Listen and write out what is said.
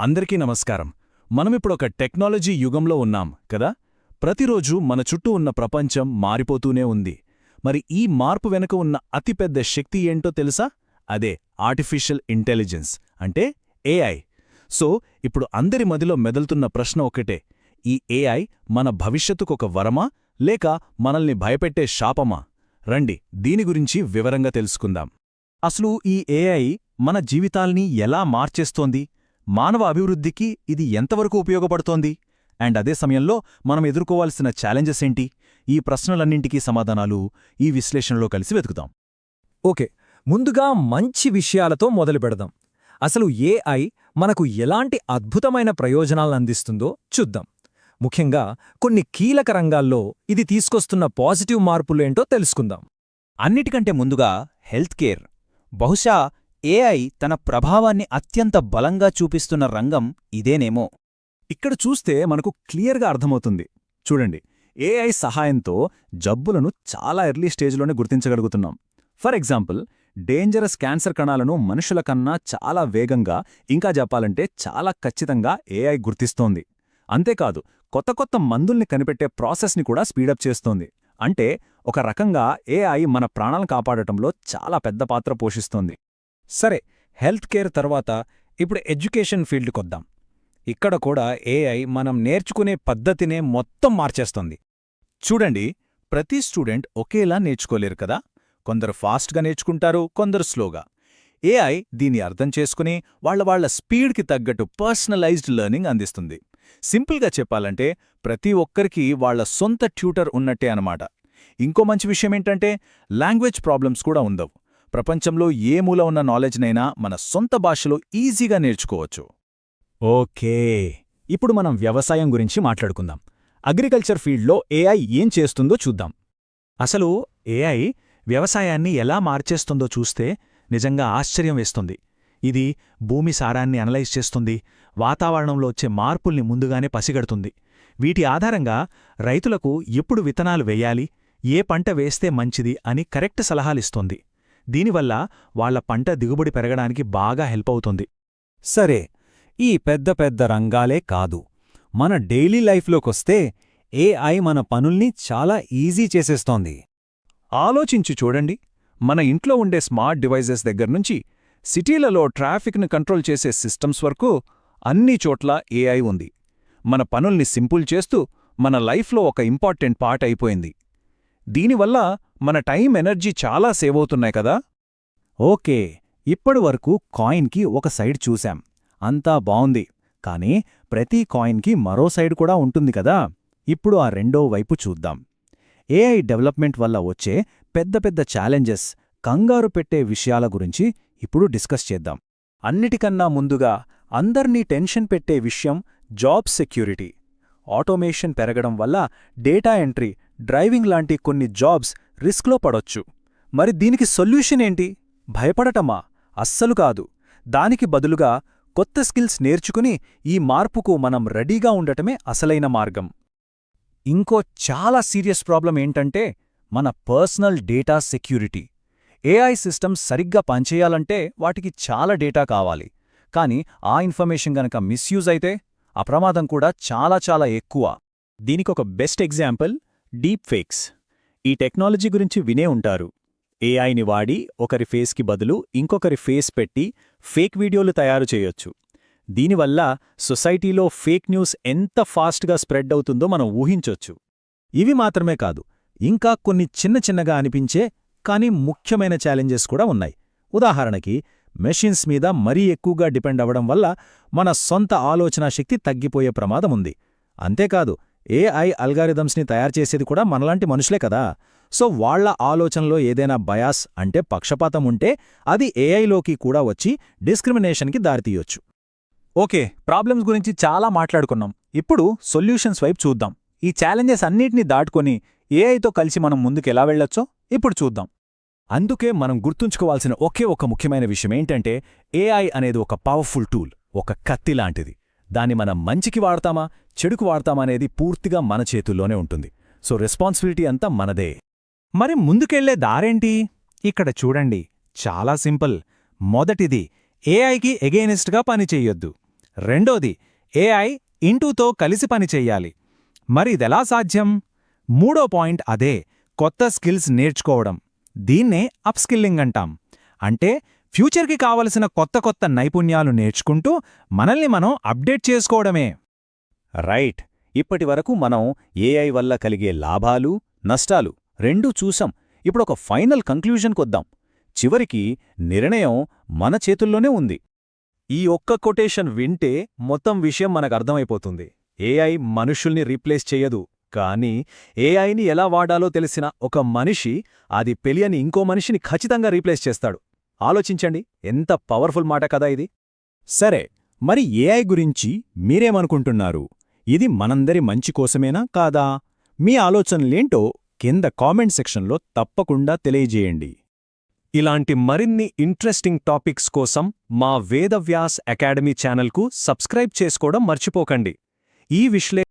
అందరికీ నమస్కారం. మనమిప్పుడొక టెక్నాలజీ యుగంలో ఉన్నాం కదా? ప్రతిరోజు మన చుట్టూ ఉన్న ప్రపంచం మారిపోతూనే ఉంది. మరి ఈ మార్పు వెనుక ఉన్న అతిపెద్ద శక్తి ఏంటో తెలుసా? అదే ఆర్టిఫిషియల్ ఇంటెలిజెన్స్ అంటే ఏఐ. సో ఇప్పుడు అందరి మదిలో మెదలుతున్న ప్రశ్న ఒకటే ఈ ఏఐ మన భవిష్యత్తుకొక వరమా లేక మనల్ని భయపెట్టే శాపమా? రండి దీని గురించి వివరంగా తెలుసుకుందాం. అసలు ఈ ఏఐ మన జీవితాల్ని ఎలా మార్చేస్తోంది? మానవ అభివృద్ధికి ఇది ఎంతవరకు ఉపయోగపడుతోంది? అండ్ అదే సమయంలో మనం ఎదుర్కోవాల్సిన ఛాలెంజెస్ ఏంటి? ఈ ప్రశ్నలన్నింటికీ సమాధానాలు ఈ విశ్లేషణలో కలిసి వెతుకుతాం ఓకే ముందుగా మంచి విషయాలతో మొదలు పెడదాం. అసలు ఏఐ మనకు ఎలాంటి అద్భుతమైన ప్రయోజనాలను అందిస్తుందో చూద్దాం. ముఖ్యంగా కొన్ని కీలక రంగాల్లో ఇది తీసుకొస్తున్న పాజిటివ్ మార్పులేంటో తెలుసుకుందాం. అన్నిటికంటే ముందుగా హెల్త్ కేర్ బహుశా ఏఐ తన ప్రభావాన్ని అత్యంత బలంగా చూపిస్తున్న రంగం ఇదేనేమో. ఇక్కడ చూస్తే మనకు క్లియర్గా అర్థమవుతుంది. చూడండి ఏఐ సహాయంతో జబ్బులను చాలా ఎర్లీ స్టేజ్లోనే గుర్తించగలుగుతున్నాం. ఫర్ ఎగ్జాంపుల్ డేంజరస్ క్యాన్సర్ కణాలను మనుషుల కన్నా చాలా వేగంగా ఇంకా చెప్పాలంటే చాలా ఖచ్చితంగా ఏఐ గుర్తిస్తోంది. అంతేకాదు కొత్త కొత్త మందుల్ని కనిపెట్టే ప్రాసెస్ని కూడా స్పీడప్ చేస్తోంది. అంటే ఒక రకంగా ఏఐ మన ప్రాణాలను కాపాడటంలో చాలా పెద్ద పాత్ర పోషిస్తోంది. సరే హెల్త్ కేర్ తర్వాత ఇప్పుడు ఎడ్యుకేషన్ ఫీల్డ్కొద్దాం ఇక్కడ కూడా ఏఐ మనం నేర్చుకునే పద్ధతినే మొత్తం మార్చేస్తుంది. చూడండి ప్రతి స్టూడెంట్ ఒకేలా నేర్చుకోలేరు కదా? కొందరు ఫాస్ట్గా నేర్చుకుంటారు కొందరు స్లోగా. ఏఐ దీన్ని అర్థం చేసుకుని వాళ్ళ వాళ్ళ స్పీడ్కి తగ్గట్టు పర్సనలైజ్డ్ లెర్నింగ్ అందిస్తుంది. సింపుల్గా చెప్పాలంటే ప్రతి ఒక్కరికి వాళ్ళ సొంత ట్యూటర్ ఉన్నట్టే అనమాట ఇంకో మంచి విషయమేంటంటే లాంగ్వేజ్ ప్రాబ్లమ్స్ కూడా ఉండవు. ప్రపంచంలో ఏ మూల ఉన్న నాలెడ్జ్నైనా మన సొంత భాషలో ఈజీగా నేర్చుకోవచ్చు. ఓకే. ఇప్పుడు మనం వ్యవసాయం గురించి మాట్లాడుకుందాం. అగ్రికల్చర్ ఫీల్డ్లో ఏఐ ఏం చేస్తుందో చూద్దాం. అసలు ఏఐ వ్యవసాయాన్ని ఎలా మార్చేస్తుందో చూస్తే నిజంగా ఆశ్చర్యం వేస్తుంది. ఇది భూమి సారాన్ని అనలైజ్ చేస్తుంది వాతావరణంలో వచ్చే మార్పుల్ని ముందుగానే పసిగడుతుంది. వీటి ఆధారంగా రైతులకు ఎప్పుడు విత్తనాలు వేయాలి ఏ పంట వేస్తే మంచిది అని కరెక్ట్ సలహాలిస్తోంది. దీనివల్ల వాళ్ళ పంట దిగుబడి పెరగడానికి బాగా హెల్ప్ అవుతుంది. సరే ఈ పెద్ద పెద్ద రంగాలే కాదు. మన డైలీ లైఫ్లోకొస్తే ఏఐ మన పనుల్ని చాలా ఈజీ చేసేస్తోంది. ఆలోచించి చూడండి. మన ఇంట్లో ఉండే స్మార్ట్ డివైజెస్ దగ్గర్నుంచి సిటీలలో ట్రాఫిక్ను కంట్రోల్ చేసే సిస్టమ్స్ వరకు అన్ని చోట్ల ఏఐ ఉంది. మన పనుల్ని సింపుల్ చేస్తూ మన లైఫ్లో ఒక ఇంపార్టెంట్ పార్ట్ అయిపోయింది. దీనివల్ల మన టైం ఎనర్జీ చాలా సేవ్ అవుతున్నాయి కదా? ఓకే ఇప్పటి వరకు కాయిన్కి ఒక సైడ్ చూశాం. అంతా బావుంది. కానీ ప్రతి కాయిన్కి మరో సైడ్ కూడా ఉంటుంది కదా? ఇప్పుడు ఆ రెండో వైపు చూద్దాం. ఏఐ డెవలప్మెంట్ వల్ల వచ్చే పెద్ద పెద్ద ఛాలెంజెస్ కంగారు పెట్టే విషయాల గురించి ఇప్పుడు డిస్కస్ చేద్దాం. అన్నిటికన్నా ముందుగా అందర్నీ టెన్షన్ పెట్టే విషయం జాబ్ సెక్యూరిటీ. ఆటోమేషన్ పెరగడం వల్ల డేటా ఎంట్రీ డ్రైవింగ్ లాంటి కొన్ని జాబ్స్ రిస్క్లో పడొచ్చు. మరి దీనికి సొల్యూషన్ ఏంటి? భయపడటమా? అస్సలు కాదు. దానికి బదులుగా కొత్త స్కిల్స్ నేర్చుకుని ఈ మార్పుకు మనం రెడీగా ఉండటమే అసలైన మార్గం. ఇంకో చాలా సీరియస్ ప్రాబ్లం ఏంటంటే మన personal data security. AI systems సరిగ్గా పనిచేయాలంటే వాటికి చాలా డేటా కావాలి. కానీ ఆ ఇన్ఫర్మేషన్ గనక మిస్యూజ్ అయితే అప్రమాదం కూడా చాలా చాలా ఎక్కువ. దీనికొక బెస్ట్ ఎగ్జాంపుల్ డీప్ ఫేక్స్. ఈ టెక్నాలజీ గురించి వినే ఉంటారు. ఏఐని వాడి ఒకరి ఫేస్కి బదులు ఇంకొకరి ఫేస్ పెట్టి ఫేక్ వీడియోలు తయారు చేయొచ్చు. దీనివల్ల సొసైటీలో ఫేక్ న్యూస్ ఎంత ఫాస్ట్గా స్ప్రెడ్ అవుతుందో మనం ఊహించొచ్చు. ఇవి మాత్రమే కాదు ఇంకా కొన్ని చిన్న చిన్నగా అనిపించే కానీ ముఖ్యమైన ఛాలెంజెస్ కూడా ఉన్నాయి. ఉదాహరణకి మెషిన్స్ మీద మరీ ఎక్కువగా డిపెండ్ అవ్వడం వల్ల మన సొంత ఆలోచనా శక్తి తగ్గిపోయే ప్రమాదముంది. అంతేకాదు ఏఐ అల్గారిథమ్స్ని తయారు చేసేది కూడా మనలాంటి మనుషులే కదా. సో వాళ్ళ ఆలోచనలో ఏదైనా బయాస్ అంటే పక్షపాతం ఉంటే అది ఏఐలోకి కూడా వచ్చి డిస్క్రిమినేషన్కి దారితీయొచ్చు ఓకే ప్రాబ్లమ్స్ గురించి చాలా మాట్లాడుకున్నాం. ఇప్పుడు సొల్యూషన్స్ వైపు చూద్దాం. ఈ ఛాలెంజెస్ అన్నిటినీ దాటుకొని ఏఐతో కలిసి మనం ముందుకెలా వెళ్ళొచ్చో ఇప్పుడు చూద్దాం. అందుకే మనం గుర్తుంచుకోవాల్సిన ఒకే ఒక ముఖ్యమైన విషయమేంటంటే ఏఐ అనేది ఒక పవర్ఫుల్ టూల్ ఒక కత్తి లాంటిది. దాన్ని మనం మంచికి వాడతామా? చెడుకు వాడతామనేది పూర్తిగా మన చేతుల్లోనే ఉంటుంది. సో రెస్పాన్సిబిలిటీ అంతా మనదే. మరి ముందుకెళ్ళే దారేంటి? ఇక్కడ చూడండి. చాలా సింపుల్. మొదటిది ఏఐకి ఎగెయినిస్ట్గా పనిచెయ్యొద్దు రెండోది ఏఐ ఇంటూతో కలిసి పని చెయ్యాలి. మరి ఇదెలా సాధ్యం? మూడో పాయింట్ అదే కొత్త స్కిల్స్ నేర్చుకోవడం. దీన్నే అప్స్కిల్లింగ్ అంటాం. అంటే ఫ్యూచర్కి కావలసిన కొత్త కొత్త నైపుణ్యాలు నేర్చుకుంటూ మనల్ని మనం అప్డేట్ చేసుకోవడమే. రైట్. ఇప్పటి వరకు మనం ఏఐ వల్ల కలిగే లాభాలు నష్టాలు రెండూ చూసాం ఇప్పుడొక ఫైనల్ కంక్లూజన్కొద్దాం చివరికి నిర్ణయం మన చేతుల్లోనే ఉంది. ఈ ఒక్క కొటేషన్ వింటే మొత్తం విషయం మనకు అర్థమైపోతుంది. ఏఐ మనుషుల్ని రీప్లేస్ చెయ్యదు కానీ ఏఐని ఎలా వాడాలో తెలిసిన ఒక మనిషి అది పెలియని ఇంకో మనిషిని ఖచ్చితంగా రీప్లేస్ చేస్తాడు. ఆలోచించండి. ఎంత పవర్ఫుల్ మాట కదా ఇది. సరే మరి ఏఐ గురించి మీరేమనుకుంటున్నారు? ఇది మనందరి మంచి కోసమేనా కాదా? మీ ఆలోచనలేంటో కింద కామెంట్ సెక్షన్లో తప్పకుండా తెలియజేయండి. ఇలాంటి మరిన్ని ఇంట్రెస్టింగ్ టాపిక్స్ కోసం మా వేదవ్యాస్ అకాడమీ ఛానల్కు సబ్స్క్రైబ్ చేసుకోవడం మర్చిపోకండి. ఈ విశ్లే